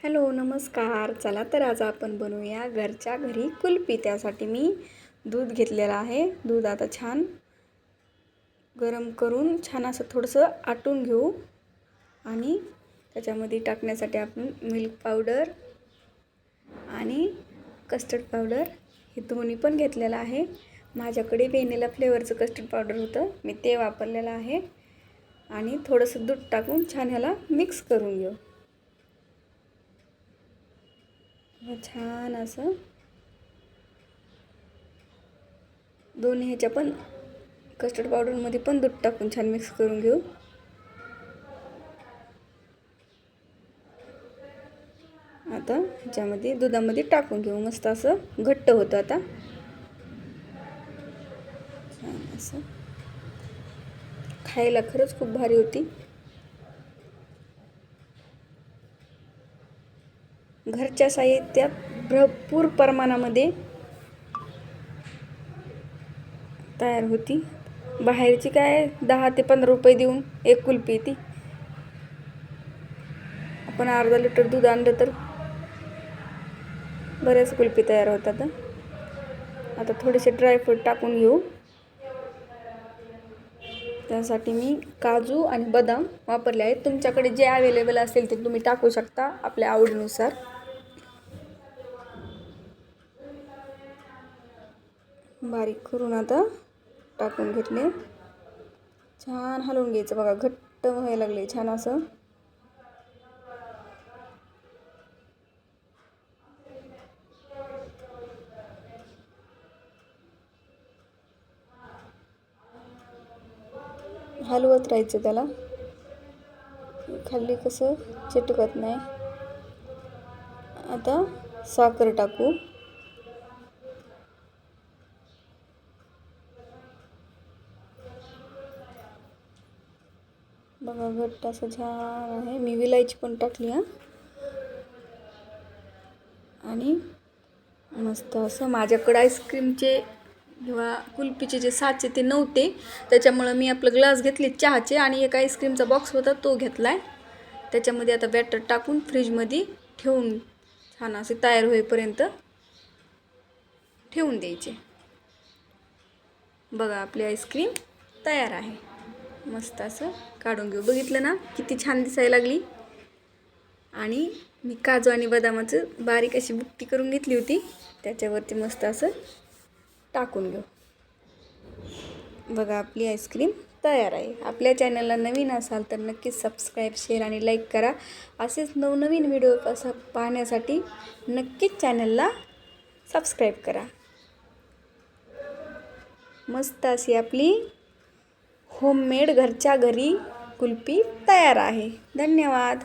Hello नमस्कार. चला तर आज आपण बनवूया घरच्या घरी कुल्फी. त्यासाठी मी दूध घेतलेलं आहे. दूध आता छान गरम करून छान असं थोडंसं आटून घेऊ आणि त्याच्यामध्ये टाकण्यासाठी आपण मिल्क पावडर आणि कस्टर्ड पावडर हे दोन्ही पण घेतलेलं आहे. माझ्याकडे वेनिला फ्लेवरचं कस्टर्ड पावडर होतं. मी ते वापरलेलं आहे. आणि थोडंसं दूध टाकून छान ह्याला मिक्स करून घेऊ. छान असं. दोन्ही ह्याच्या पण कस्टर्ड पावडरमध्ये पण दूध टाकून छान मिक्स करून घेऊ. आता ह्याच्यामध्ये दुधामध्ये टाकून घेऊ. मस्त असं घट्ट होतं आता. छान असं. खायला खरंच खूप भारी होती. घरच्या साहित्यात भरपूर प्रमाणामध्ये तयार होती. बाहेरची काय दहा ते पंधरा रुपये देऊन एक कुल्फी ती आपण अर्धा लिटर दूध आणलं तर बऱ्याच कुल्फी तयार होतात. आता थोडेसे ड्रायफ्रूट टाकून घेऊ. त्यासाठी मी काजू आणि बदाम वापरले आहेत. तुमच्याकडे जे अवेलेबल असेल ते तुम्ही टाकू शकता आपल्या आवडीनुसार. बारीक करून आता टाकून घेतले. छान हलवून घ्यायचं बघा घट्ट व्हायला लागले छान असं. हलवत राहायचं त्याला. खाली कसं चिटकत नाही. आता साखर टाकू. बघा घट्ट असं छान आहे. मी विलायची पण टाकली हां. आणि मस्त असं माझ्याकडं आईस्क्रीमचे किंवा कुल्फीचे जे साचे ते नव्हते. त्याच्यामुळं मी आपलं ग्लास घेतले चहाचे आणि एक आईस्क्रीमचा बॉक्स होता तो घेतला आहे त्याच्यामध्ये आता बॅटर टाकून फ्रीजमध्ये ठेवून छान असे तयार होईपर्यंत ठेवून द्यायचे. बघा आपली आईस्क्रीम तयार आहे. मस्त असं काढून घेऊ. बघितलं ना? किती छान दिसायला लागली. आणि मी काजू आणि बदामाचं बारीक अशी बुक्की करून घेतली होती. त्याच्यावरती मस्त असं टाकून घेऊ. बघा आपली आईस्क्रीम तयार आहे. आपल्या चॅनलला नवीन असाल तर नक्कीच सबस्क्राईब शेअर आणि लाईक करा. असेच नवनवीन व्हिडिओ असा पाहण्यासाठी नक्कीच चॅनलला सबस्क्राईब करा. मस्त अशी आपली होममेड घरच्या घरी कुल्फी तयार आहे. धन्यवाद.